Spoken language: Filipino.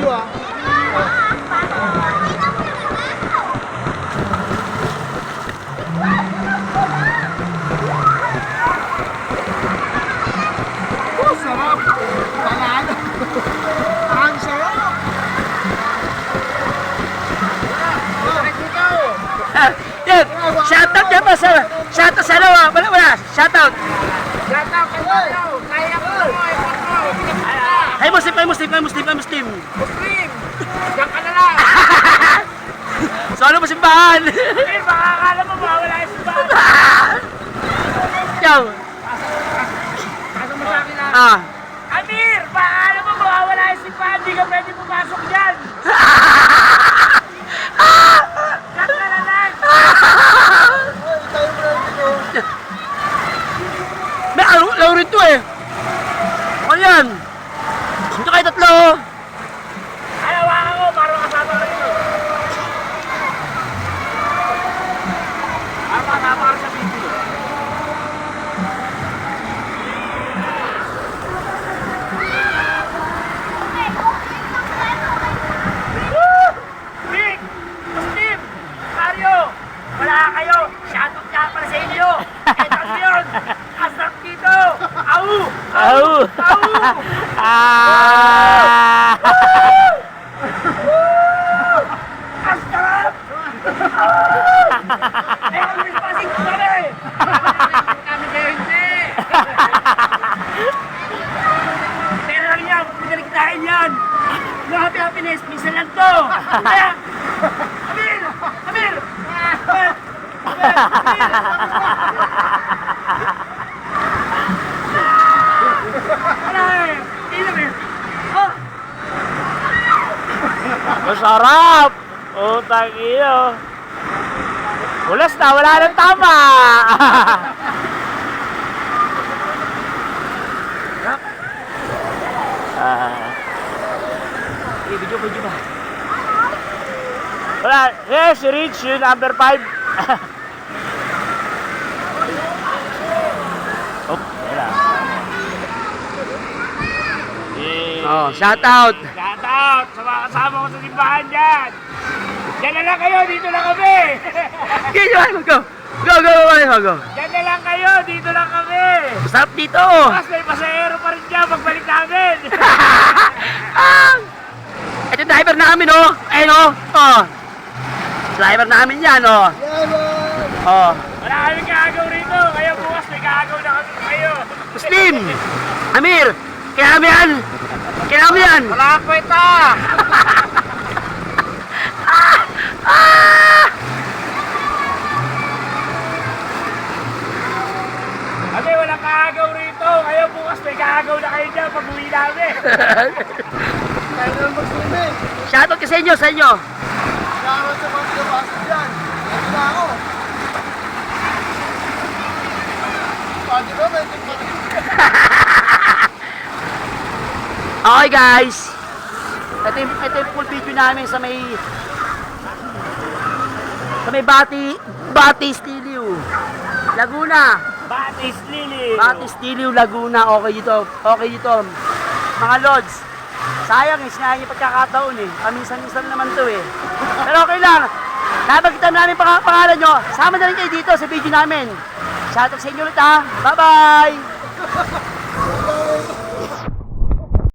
video ah. Oh, sarap! Panalo! Ang sarap! Ah, Yan, shoutout niya pa sa, shoutout sa ano, ah, wala, wala, shoutout. Hay Muslim, hay Muslim, hay Muslim, hay Muslim. Muslim! Diyan ka na lang! So ano mo simbahan? Eh, baka akala mo mawala yung simbahan. Yaw. Ano mo sa akin na? Ah. Amir! Baka akala mo mawala yung simbahan. Hindi ka pwede pumasok dyan. Diyan ka na lang! Oy, tayo mo na dito. May ano, laro rito eh. Ano yan? Dito kayo tatlo. Alawakan ko para makasama ka rito. Para makasama ka sa video. Woo! Big! Muslim! Mario! Wala kayo! Shoutout nga para sa inyo! Ito yun! Asap dito! Au! Au! Ah! Ang sarap! Eh, ang bilis pasig ko kami! Kami kayo hindi! Pero lang yan, pinagkitain yan! Yung happy happiness, minsan lang to! Kaya, Amir! Amir! Amir! Ano eh? Ino eh? Oh! Masarap! Utang iyo. Ulas na, wala nang tama. ah. Eh, video, video ba? Wala. Yes, reach yung number 5. oh, wala. Yeah. Oh, shout out. Shout out sa mga kasama ko sa simbahan dyan. Diyan na lang kayo, dito na kami. Okay, go, go. Go, go, go, go, go. Diyan na lang kayo, dito lang kami. Masarap dito. Mas may pasahero pa rin dyan pagbalik namin. Ah! Ito driver namin, oh. Ayun, oh. Oh. Driver namin yan, oh. Man! Oh. Wala kaming gagaw rito, kaya bukas may gagaw na kami kayo. Muslim. Amir. Kaya mo yan. Kaya mo yan. Wala pa ito. Ah! Kami wala kagaw rito, kaya bukas may gagaw na kayo dyan pag uwi namin. Tayo na lang mag-swimming. Shoutout ka sa inyo, sa inyo. Shoutout sa mga pinapasok dyan. Ito na ako. Pwede ba? May Okay, guys. Ito yung, ito yung full video namin sa may sa may Bati Bati Stiliw. Laguna. Batis Lili. Bati Stiliw, Laguna. Okay dito. Okay dito. Mga lods. Sayang eh, sinayang yung pagkakataon eh. Paminsan-minsan naman to eh. Pero okay lang. Nabagitan namin pang pangalan nyo. Sama na rin kayo dito sa video namin. Shoutout sa inyo ulit ha. Bye-bye!